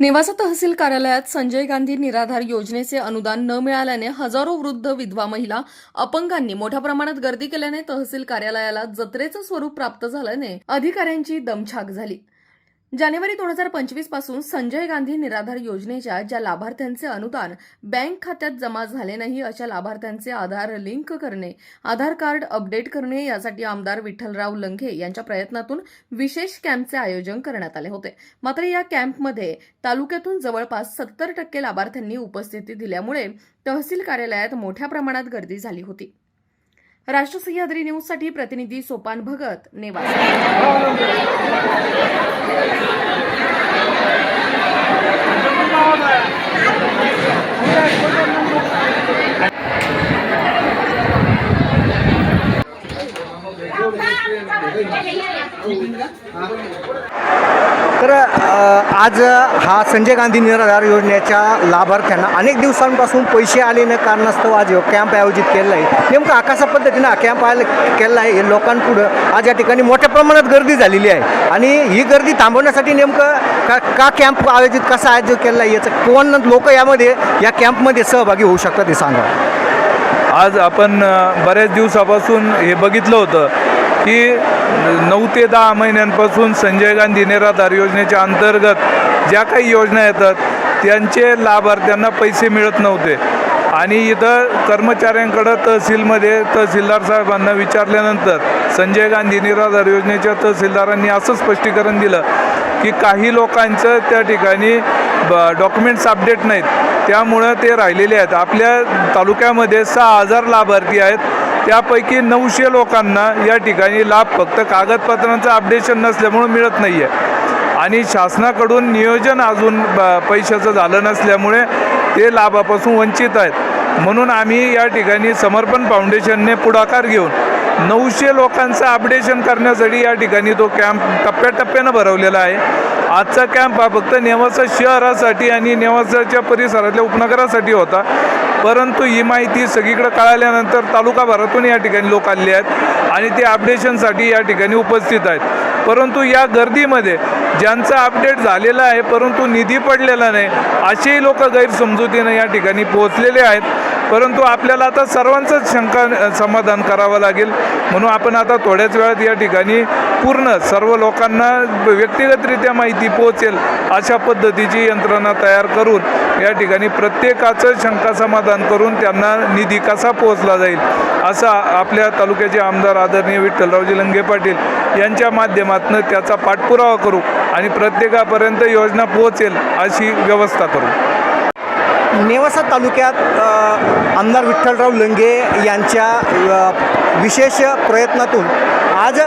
नेवासा तहसील कार्यालयात संजय गांधी निराधार योजनेचे अनुदान न मिळाल्याने हजारो वृद्ध विधवा महिला अपंगांनी मोठ्या प्रमाणात गर्दी केल्याने तहसील कार्यालयाला जत्रेचं स्वरूप प्राप्त झाल्याने अधिकाऱ्यांची दमछाक झाली. जानेवारी दोन हजार पंचवीसपासून संजय गांधी निराधार योजनेच्या ज्या लाभार्थ्यांचे अनुदान बँक खात्यात जमा झाले नाही अशा लाभार्थ्यांचे आधार लिंक करणे आधार कार्ड अपडेट करणे यासाठी आमदार विठ्ठलराव लंघे यांच्या प्रयत्नातून विशेष कॅम्पचे आयोजन करण्यात आले होते. मात्र या कॅम्पमध्ये तालुक्यातून जवळपास सत्तर टक्के लाभार्थ्यांनी उपस्थिती दिल्यामुळे तहसील कार्यालयात मोठ्या प्रमाणात गर्दी झाली होती. राष्ट्र सह्याद्री न्यूजसाठी प्रतिनिधी सोपान भगत नेवासा. तर आज हा संजय गांधी निराधार योजनेच्या लाभार्थ्यांना अनेक दिवसांपासून पैसे आले न कारणास्तव आज कॅम्प आयोजित केलेला आहे. नेमकं आकाशा पद्धतीनं हा कॅम्प आय केलेला आहे. हे लोकांपुढं आज या ठिकाणी मोठ्या प्रमाणात गर्दी झालेली आहे. आणि ही गर्दी थांबवण्यासाठी नेमकं का का कॅम्प आयोजित कसा आयोजित केलेला आहे याचं कोण लोक यामध्ये या कॅम्पमध्ये सहभागी होऊ शकतात हे सांगा. आज आपण बऱ्याच दिवसापासून हे बघितलं होतं. की नऊ ते दहा महिन्यांपासून संजय गांधी निराधार योजनेच्या अंतर्गत ज्या काही योजना येतात त्यांचे लाभार्थ्यांना पैसे मिळत नव्हते. आणि इथं कर्मचाऱ्यांकडं तहसीलमध्ये तहसीलदार साहेबांना विचारल्यानंतर संजय गांधी निराधार योजनेच्या तहसीलदारांनी असं स्पष्टीकरण दिलं की काही लोकांचं त्या ठिकाणी डॉक्युमेंट्स अपडेट नाहीत. त्यामुळं ते राहिलेले आहेत. आपल्या तालुक्यामध्ये सहा हजार लाभार्थी आहेत. त्यापैकी नऊशे लोकांना या ठिकाणी लाभ फक्त कागदपत्रांचं अपडेशन नसल्यामुळं मिळत नाही आहे आणि शासनाकडून नियोजन अजून ब- पैशाचं झालं नसल्यामुळे ते लाभापासून वंचित आहेत. म्हणून आम्ही या ठिकाणी समर्पण फाउंडेशनने पुढाकार घेऊन नऊशे लोकांचं अपडेशन करण्यासाठी या ठिकाणी तो कॅम्प टप्प्याटप्प्यानं भरवलेला आहे. आजचा कॅम्प हा फक्त नेवासा शहरासाठी आणि नेवासाच्या परिसरातल्या उपनगरासाठी होता. परंतु ही माहिती सगळीकडे कळाल्यानंतर तालुकाभरातून या ठिकाणी लोक आले आहेत आणि ते अपडेशनसाठी या ठिकाणी उपस्थित आहेत. परंतु या गर्दीमध्ये ज्यांचं अपडेट झालेला आहे परंतु निधी पडलेला नाही असेही लोक गैरसमजुतीनं या ठिकाणी पोहोचलेले आहेत. परंतु आपल्याला आता सर्वांचंच शंका समाधान करावं लागेल. म्हणून आपण आता थोड्याच वेळात या ठिकाणी पूर्ण सर्व लोकांना व्यक्तिगतरित्या माहिती पोहोचेल अशा पद्धतीची यंत्रणा तयार करून या ठिकाणी प्रत्येकाचं शंका समाधान करून त्यांना निधी कसा पोहोचला जाईल असा आपल्या तालुक्याचे आमदार आदरणीय विठ्ठलरावजी लंगे पाटील यांच्या माध्यमातून त्याचा पाठपुरावा करू आणि प्रत्येकापर्यंत योजना पोहोचेल अशी व्यवस्था करू. नेवासा तालुक्यात आमदार विठ्ठलराव लंगे यांच्या विशेष प्रयत्नातून. आज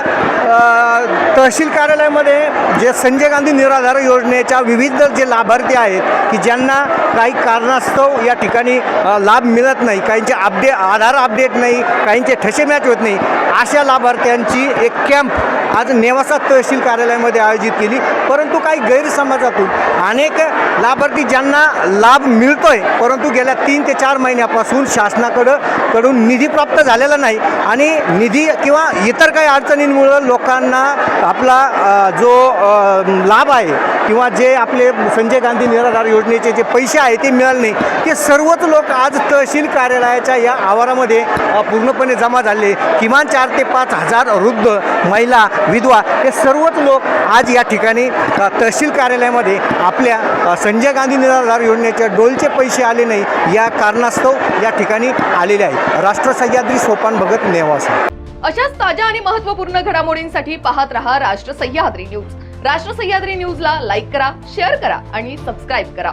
तहसील कार्यालयामध्ये जे संजय गांधी निराधार योजनेच्या विविध जे लाभार्थी आहेत की ज्यांना काही कारणास्तव या ठिकाणी लाभ मिळत नाही काहींचे अपडे आधार अपडेट नाही काहींचे ठसे मॅच होत नाही अशा लाभार्थ्यांची एक कॅम्प आज नेवासा तहसील कार्यालयामध्ये आयोजित केली. परंतु काही गैरसमाजातून अनेक लाभार्थी ज्यांना लाभ मिळतोय परंतु गेल्या तीन ते चार महिन्यापासून शासनाकडं कडून निधी प्राप्त झालेला नाही आणि निधी किंवा इतर काही अडचणींमुळं लोकांना आपला जो लाभ आहे किंवा जे आपले संजय गांधी निराधार योजनेचे जे पैसे आहे ते मिळाले नाही ते सर्वच लोक आज तहसील कार्यालयाच्या या आवारामध्ये पूर्णपणे जमा झाले. किमान चार ते पाच हजार वृद्ध महिला विधवा हे सर्वच लोक आज या ठिकाणी तहसील कार्यालयामध्ये आपल्या संजय गांधी निराधार योजनेच्या डोलचे पैसे आले नाही या कारणास्तव या ठिकाणी आलेले आहेत. राष्ट्र सह्याद्री सोपान भगत नेवासा. अशाच ताज्या आणि महत्त्वपूर्ण घडामोडींसाठी पाहत रहा राष्ट्र सह्याद्री न्यूज. राष्ट्र सह्याद्री न्यूजला लाईक करा शेअर करा आणि सबस्क्राईब करा.